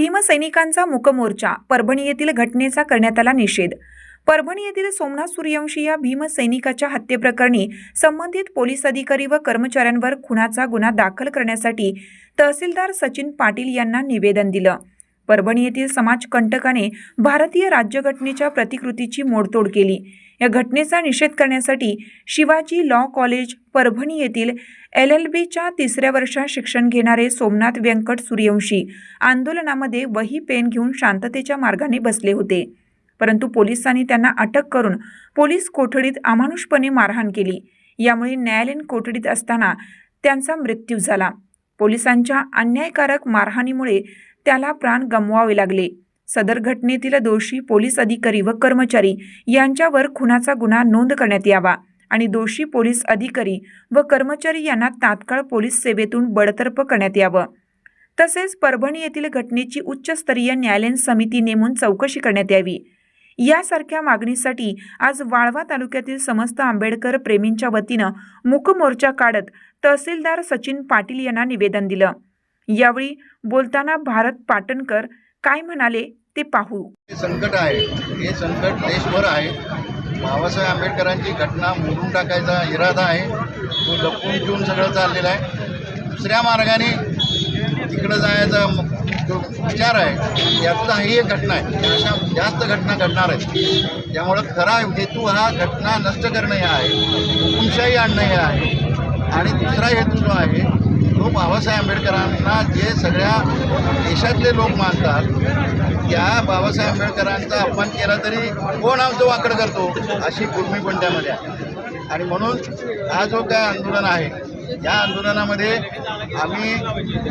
भीमसैनिकांचा मुकमोर्चा परभणी येथील घटनेचा करण्यात आला निषेध. परभणी येथील सोमनाथ सूर्यवंशी या भीमसैनिकाच्या हत्येप्रकरणी संबंधित पोलीस अधिकारी व कर्मचाऱ्यांवर खुनाचा गुन्हा दाखल करण्यासाठी तहसीलदार सचिन पाटील यांना निवेदन दिलं. परभणी येथील समाजकंटकाने भारतीय राज्यघटनेच्या प्रतिकृतीची मोडतोड केली. या घटनेचा निषेध करण्यासाठी शिवाजी लॉ कॉलेज परभणी येथील एल एल बीच्या तिसऱ्या वर्षात शिक्षण घेणारे सोमनाथ व्यंकट सूर्यवंशी आंदोलनामध्ये वही पेन घेऊन शांततेच्या मार्गाने बसले होते. परंतु पोलिसांनी त्यांना अटक करून पोलीस कोठडीत अमानुषपणे मारहाण केली. यामुळे न्यायालयीन कोठडीत असताना त्यांचा मृत्यू झाला. पोलिसांच्या अन्यायकारक मारहाणीमुळे त्याला प्राण गमवावे लागले. सदर घटनेतील दोषी पोलीस अधिकारी व कर्मचारी यांच्यावर खुनाचा गुन्हा नोंद करण्यात यावा आणि दोषी पोलीस अधिकारी व कर्मचारी यांना तात्काळ पोलीस सेवेतून बडतर्फ करण्यात यावं. तसेच परभणी येथील घटनेची उच्चस्तरीय न्यायालयीन समिती नेमून चौकशी करण्यात यावी. यासारख्या मागणीसाठी आज वाळवा तालुक्यातील समस्त आंबेडकर प्रेमींच्या वतीनं मूकमोर्चा काढत तहसीलदार सचिन पाटील यांना निवेदन दिलं. यावेळी बोलताना भारत पाटणकर काय म्हणाले ते पाहू. हे संकट आहे हे संकट देशभर आहे. बाबासाहेब आंबेडकरांची घटना मोडून टाकायचा इरादा आहे. तो लपून ठेवून सगळं चाललेलं आहे. दुसऱ्या मार्गाने तिकडं जायचा जो विचार आहे यातला ही एक घटना आहे. अशा जास्त घटना घडणार आहेत. त्यामुळं खरा हेतू हा घटना नष्ट करणं हे आहे. हुकुमशाही आणणं हे आहे. आणि दुसरा हेतू जो आहे तो बाबासाहेब आंबेडकरांना जे सगळ्या देशातले लोक मानतात त्या बाबासाहेब आंबेडकरांचा अपमान केला तरी कोण आमचं वाकड करतो अशी गुरमी पण त्यामध्ये आहे. आणि म्हणून हा जो काय आंदोलन आहे या आंदोलनामध्ये आम्ही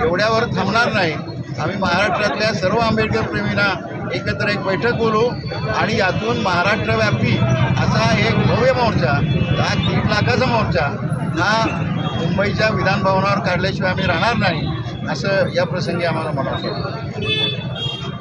एवढ्यावर थांबणार नाही. आम्ही महाराष्ट्रातल्या सर्व आंबेडकर प्रेमींना एकत्र एक बैठक बोलू आणि यातून महाराष्ट्रव्यापी असा एक भव्य मोर्चा हा दीड लाखाचा मोर्चा हा मुंबईच्या विधानभवनावर काढल्याशिवाय आम्ही राहणार नाही असं या प्रसंगी आम्हाला म्हणावं वाटतं.